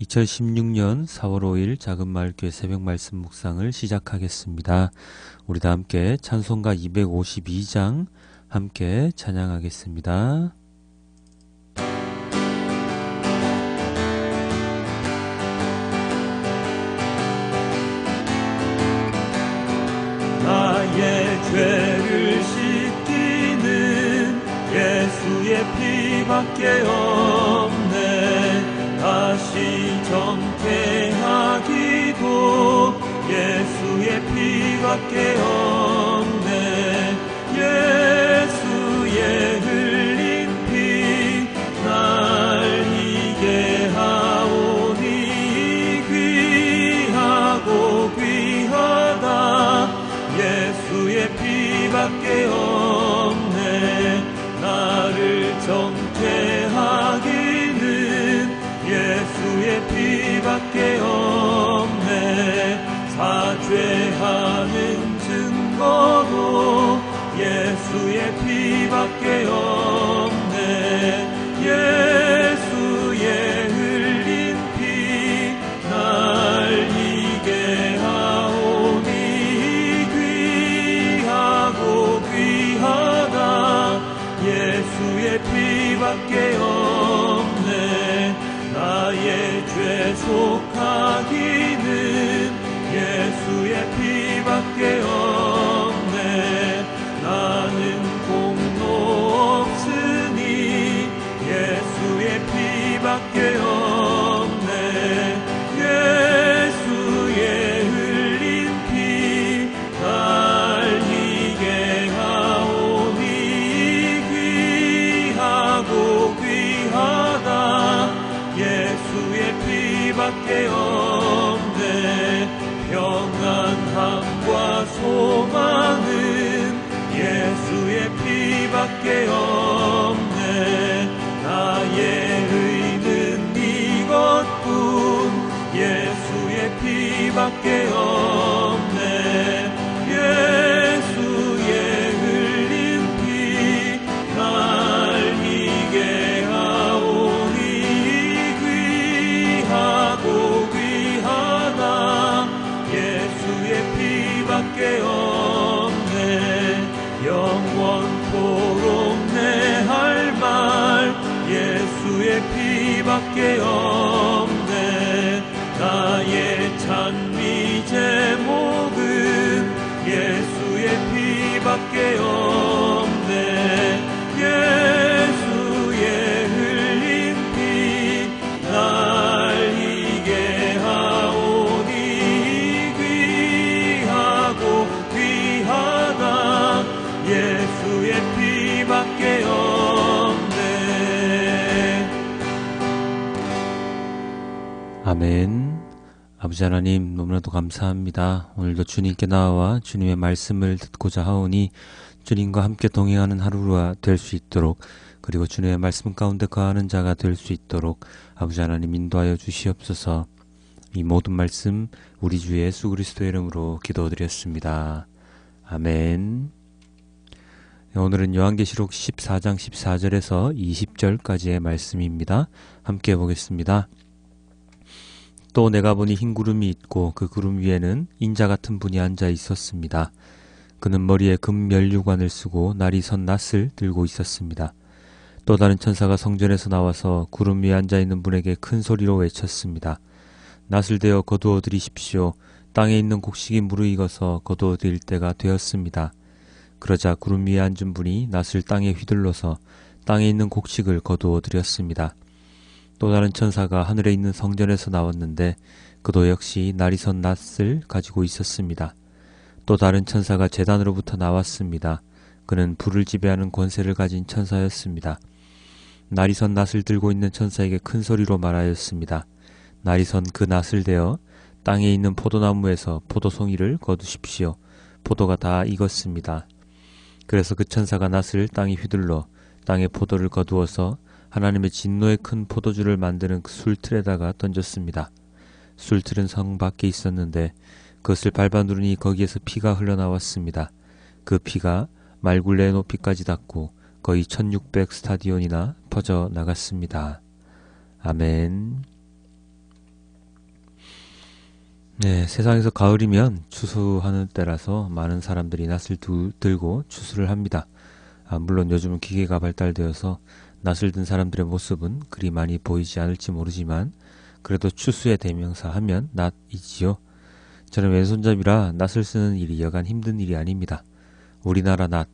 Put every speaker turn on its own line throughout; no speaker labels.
2016년 4월 5일 작은 마을교회 새벽 말씀 묵상을 시작하겠습니다. 우리 다 함께 찬송가 252장 함께 찬양하겠습니다.
나의 죄를 씻기는 예수의 피밖에 없네 다시 정퇴하기도 예수의 피밖에 없 평안함과 소망은 예수의 피밖에 없네. 나의 의는 이것뿐 예수의 피밖에 없네
아버지 하나님 너무나도 감사합니다. 오늘도 주님께 나와 주님의 말씀을 듣고자 하오니 주님과 함께 동행하는 하루가 될 수 있도록 그리고 주님의 말씀 가운데 거하는 자가 될 수 있도록 아버지 하나님 인도하여 주시옵소서. 이 모든 말씀 우리 주 예수 그리스도의 이름으로 기도드렸습니다. 아멘. 네, 오늘은 요한계시록 14장 14절에서 20절까지의 말씀입니다. 함께 보겠습니다. 또 내가 보니 흰 구름이 있고 그 구름 위에는 인자 같은 분이 앉아 있었습니다. 그는 머리에 금 면류관을 쓰고 날이 선 낫을 들고 있었습니다. 또 다른 천사가 성전에서 나와서 구름 위에 앉아 있는 분에게 큰 소리로 외쳤습니다. 낫을 대어 거두어 들이십시오. 땅에 있는 곡식이 무르익어서 거두어 드릴 때가 되었습니다. 그러자 구름 위에 앉은 분이 낫을 땅에 휘둘러서 땅에 있는 곡식을 거두어 드렸습니다. 또 다른 천사가 하늘에 있는 성전에서 나왔는데 그도 역시 날이 선 낫을 가지고 있었습니다. 또 다른 천사가 재단으로부터 나왔습니다. 그는 불을 지배하는 권세를 가진 천사였습니다. 날이 선 낫을 들고 있는 천사에게 큰 소리로 말하였습니다. 날이 선 그 낫을 대어 땅에 있는 포도나무에서 포도송이를 거두십시오. 포도가 다 익었습니다. 그래서 그 천사가 낫을 땅에 휘둘러 땅에 포도를 거두어서 하나님의 진노의 큰 포도주를 만드는 그 술틀에다가 던졌습니다. 술틀은 성 밖에 있었는데 그것을 밟아 누르니 거기에서 피가 흘러나왔습니다. 그 피가 말굴레의 높이까지 닿고 거의 1600 스타디온이나 퍼져 나갔습니다. 아멘. 네, 세상에서 가을이면 추수하는 때라서 많은 사람들이 낫을 두, 들고 추수를 합니다. 아, 물론 요즘은 기계가 발달되어서 낫을 든 사람들의 모습은 그리 많이 보이지 않을지 모르지만 그래도 추수의 대명사 하면 낫이지요. 저는 왼손잡이라 낫을 쓰는 일이 여간 힘든 일이 아닙니다. 우리나라 낫,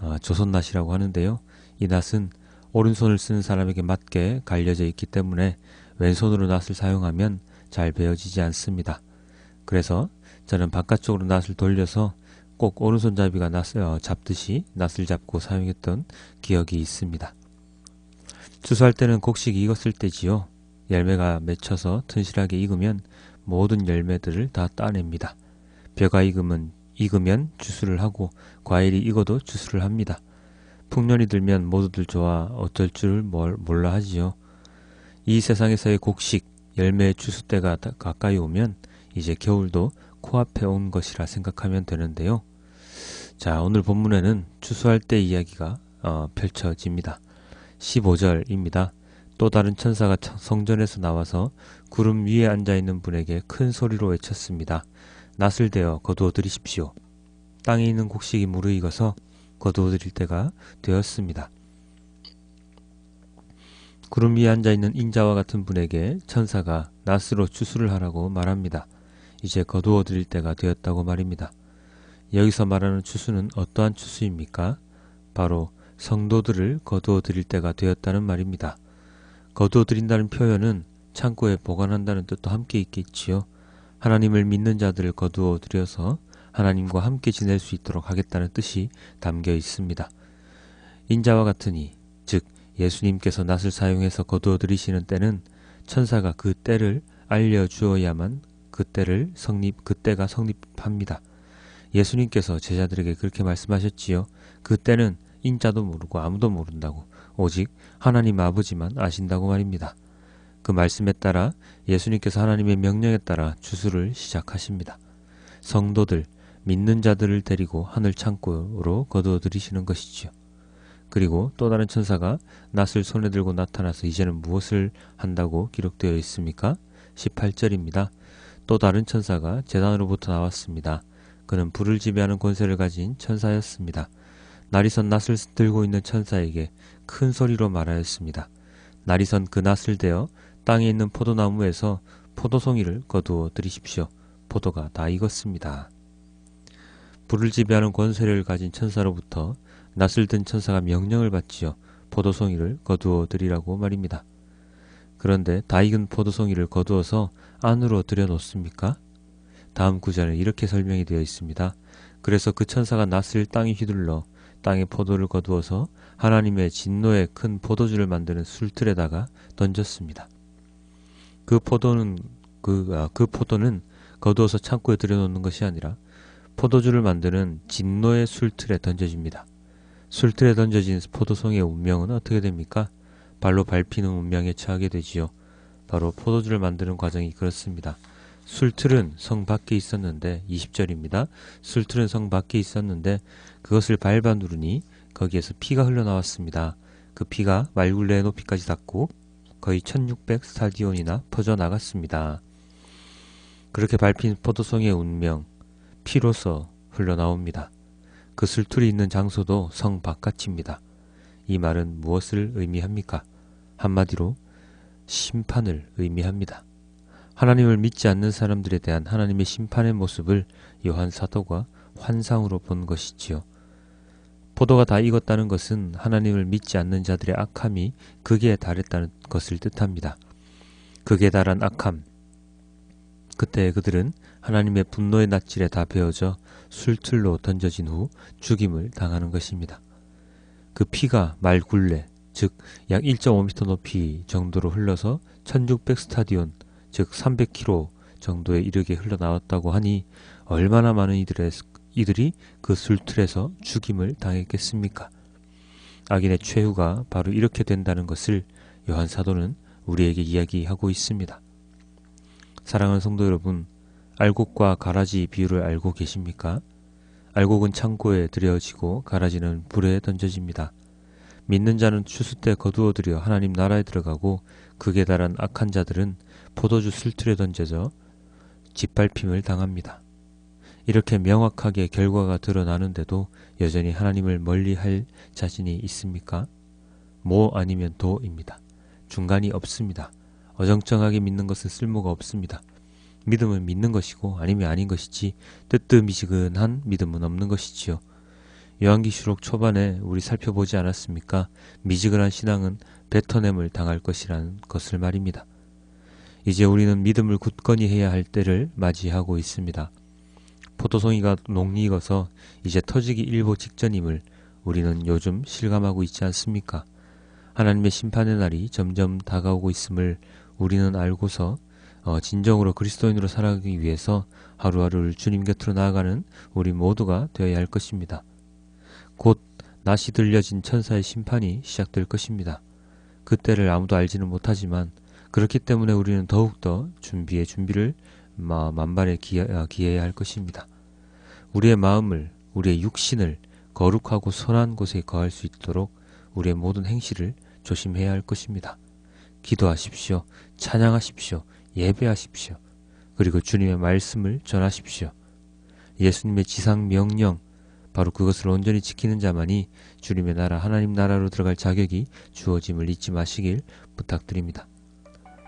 어, 조선 낫이라고 하는데요. 이 낫은 오른손을 쓰는 사람에게 맞게 갈려져 있기 때문에 왼손으로 낫을 사용하면 잘 베어지지 않습니다. 그래서 저는 바깥쪽으로 낫을 돌려서 꼭 오른손잡이가 낫을 어, 잡듯이 낫을 잡고 사용했던 기억이 있습니다. 추수할 때는 곡식이 익었을 때지요. 열매가 맺혀서 튼실하게 익으면 모든 열매들을 다 따냅니다. 벼가 익으면 익으면 주수를 하고 과일이 익어도 주수를 합니다. 풍년이 들면 모두들 좋아 어쩔 줄 몰라 하지요. 이 세상에서의 곡식, 열매의 주수 때가 가까이 오면 이제 겨울도 코앞에 온 것이라 생각하면 되는데요. 자, 오늘 본문에는 추수할 때 이야기가 어, 펼쳐집니다. 15절입니다. 또 다른 천사가 성전에서 나와서 구름 위에 앉아 있는 분에게 큰 소리로 외쳤습니다. 낫을 대어 거두어 드리십시오. 땅에 있는 곡식이 무르익어서 거두어 드릴 때가 되었습니다. 구름 위에 앉아 있는 인자와 같은 분에게 천사가 낫으로 추수를 하라고 말합니다. 이제 거두어 드릴 때가 되었다고 말입니다. 여기서 말하는 추수는 어떠한 추수입니까? 바로 성도들을 거두어 드릴 때가 되었다는 말입니다. 거두어 드린다는 표현은 창고에 보관한다는 뜻도 함께 있겠지요. 하나님을 믿는 자들을 거두어 들여서 하나님과 함께 지낼 수 있도록 하겠다는 뜻이 담겨 있습니다. 인자와 같으니 즉 예수님께서 낫을 사용해서 거두어 들이시는 때는 천사가 그 때를 알려 주어야만 그 때를 성립 그 때가 성립합니다. 예수님께서 제자들에게 그렇게 말씀하셨지요. 그 때는 인자도 모르고 아무도 모른다고 오직 하나님 아버지만 아신다고 말입니다. 그 말씀에 따라 예수님께서 하나님의 명령에 따라 주수를 시작하십니다. 성도들, 믿는 자들을 데리고 하늘 창고로 거두어 들이시는 것이지요. 그리고 또 다른 천사가 낫을 손에 들고 나타나서 이제는 무엇을 한다고 기록되어 있습니까? 18절입니다. 또 다른 천사가 재단으로부터 나왔습니다. 그는 불을 지배하는 권세를 가진 천사였습니다. 나리선 낫을 들고 있는 천사에게 큰 소리로 말하였습니다. 나리선 그 낫을 대어 땅에 있는 포도나무에서 포도송이를 거두어 들이십시오. 포도가 다 익었습니다. 불을 지배하는 권세를 가진 천사로부터 낫을 든 천사가 명령을 받지요. 포도송이를 거두어 들이라고 말입니다. 그런데 다 익은 포도송이를 거두어서 안으로 들여놓습니까? 다음 구절에 이렇게 설명이 되어 있습니다. 그래서 그 천사가 낫을 땅에 휘둘러 땅에 포도를 거두어서 하나님의 진노의 큰 포도주를 만드는 술틀에다가 던졌습니다. 그 포도는 그, 아, 그 포도는 거두어서 창고에 들여놓는 것이 아니라 포도주를 만드는 진노의 술틀에 던져집니다. 술틀에 던져진 포도송의 운명은 어떻게 됩니까? 발로 밟히는 운명에 처하게 되지요. 바로 포도주를 만드는 과정이 그렇습니다. 술틀은 성 밖에 있었는데 20절입니다. 술틀은 성 밖에 있었는데 그것을 밟아 누르니 거기에서 피가 흘러나왔습니다. 그 피가 말굴레의 높이까지 닿고 거의 1600 스타디온이나 퍼져나갔습니다. 그렇게 밟힌 포도송의 운명, 피로서 흘러나옵니다. 그 술틀이 있는 장소도 성 바깥입니다. 이 말은 무엇을 의미합니까? 한마디로 심판을 의미합니다. 하나님을 믿지 않는 사람들에 대한 하나님의 심판의 모습을 요한 사도가 환상으로 본 것이지요. 포도가 다 익었다는 것은 하나님을 믿지 않는 자들의 악함이 극에 달했다는 것을 뜻합니다. 극에 달한 악함. 그때 그들은 하나님의 분노의 낯질에 다 베어져 술틀로 던져진 후 죽임을 당하는 것입니다. 그 피가 말굴레, 즉 약 1.5m 높이 정도로 흘러서 1600 스타디온, 즉 300km 정도에 이르게 흘러나왔다고 하니 얼마나 많은 이들의 이들이 그 술틀에서 죽임을 당했겠습니까? 악인의 최후가 바로 이렇게 된다는 것을 요한 사도는 우리에게 이야기하고 있습니다. 사랑하는 성도 여러분, 알곡과 가라지 비유를 알고 계십니까? 알곡은 창고에 들여지고 가라지는 불에 던져집니다. 믿는 자는 추수 때 거두어 들여 하나님 나라에 들어가고 극에 달한 악한 자들은 포도주 술틀에 던져져 짓밟힘을 당합니다. 이렇게 명확하게 결과가 드러나는데도 여전히 하나님을 멀리할 자신이 있습니까? 뭐 아니면 도입니다. 중간이 없습니다. 어정쩡하게 믿는 것은 쓸모가 없습니다. 믿음은 믿는 것이고 아니면 아닌 것이지 뜨뜻미지근한 믿음은 없는 것이지요. 요한기시록 초반에 우리 살펴보지 않았습니까? 미지근한 신앙은 뱉어냄을 당할 것이라는 것을 말입니다. 이제 우리는 믿음을 굳건히 해야 할 때를 맞이하고 있습니다. 포도송이가 녹익어서 이제 터지기 일보 직전임을 우리는 요즘 실감하고 있지 않습니까? 하나님의 심판의 날이 점점 다가오고 있음을 우리는 알고서 어, 진정으로 그리스도인으로 살아가기 위해서 하루하루를 주님 곁으로 나아가는 우리 모두가 되어야 할 것입니다. 곧 낯이 들려진 천사의 심판이 시작될 것입니다. 그때를 아무도 알지는 못하지만 그렇기 때문에 우리는 더욱더 준비에 준비를 마- 만반에 아, 기해야 할 것입니다. 우리의 마음을, 우리의 육신을 거룩하고 선한 곳에 거할 수 있도록 우리의 모든 행실을 조심해야 할 것입니다. 기도하십시오. 찬양하십시오. 예배하십시오. 그리고 주님의 말씀을 전하십시오. 예수님의 지상 명령, 바로 그것을 온전히 지키는 자만이 주님의 나라, 하나님 나라로 들어갈 자격이 주어짐을 잊지 마시길 부탁드립니다.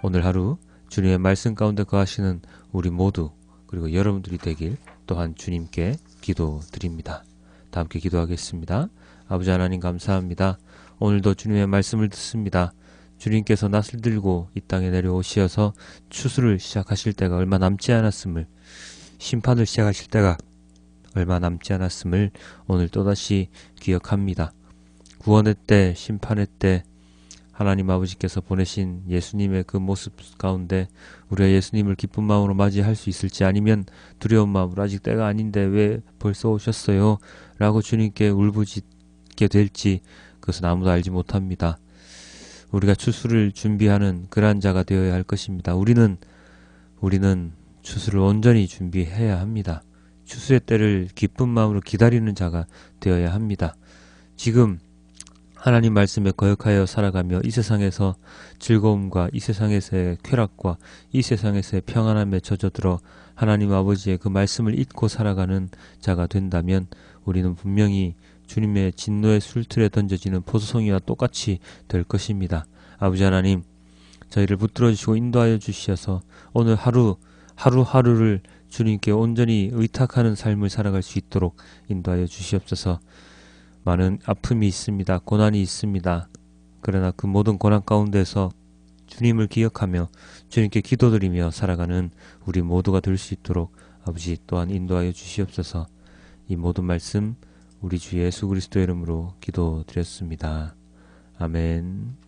오늘 하루 주님의 말씀 가운데 거하시는 우리 모두, 그리고 여러분들이 되길 또한 주님께 기도드립니다. 다 함께 기도하겠습니다. 아버지 하나님 감사합니다. 오늘도 주님의 말씀을 듣습니다. 주님께서 낯을 들고 이 땅에 내려오시어서 추수를 시작하실 때가 얼마 남지 않았음을 심판을 시작하실 때가 얼마 남지 않았음을 오늘 또다시 기억합니다. 구원의 때, 심판의 때 하나님 아버지께서 보내신 예수님의 그 모습 가운데 우리가 예수님을 기쁜 마음으로 맞이할 수 있을지 아니면 두려운 마음으로 아직 때가 아닌데 왜 벌써 오셨어요? 라고 주님께 울부짖게 될지 그것은 아무도 알지 못합니다. 우리가 추수를 준비하는 그러한 자가 되어야 할 것입니다. 우리는 우리는 추수를 온전히 준비해야 합니다. 추수의 때를 기쁜 마음으로 기다리는 자가 되어야 합니다. 지금 하나님 말씀에 거역하여 살아가며 이 세상에서 즐거움과 이 세상에서의 쾌락과 이 세상에서의 평안함에 젖어들어 하나님 아버지의 그 말씀을 잊고 살아가는 자가 된다면 우리는 분명히 주님의 진노의 술틀에 던져지는 포도송이와 똑같이 될 것입니다. 아버지 하나님, 저희를 붙들어 주시고 인도하여 주시어서 오늘 하루 하루하루를 주님께 온전히 의탁하는 삶을 살아갈 수 있도록 인도하여 주시옵소서. 많은 아픔이 있습니다. 고난이 있습니다. 그러나 그 모든 고난 가운데서 주님을 기억하며 주님께 기도드리며 살아가는 우리 모두가 될 수 있도록 아버지 또한 인도하여 주시옵소서. 이 모든 말씀 우리 주 예수 그리스도의 이름으로 기도드렸습니다. 아멘.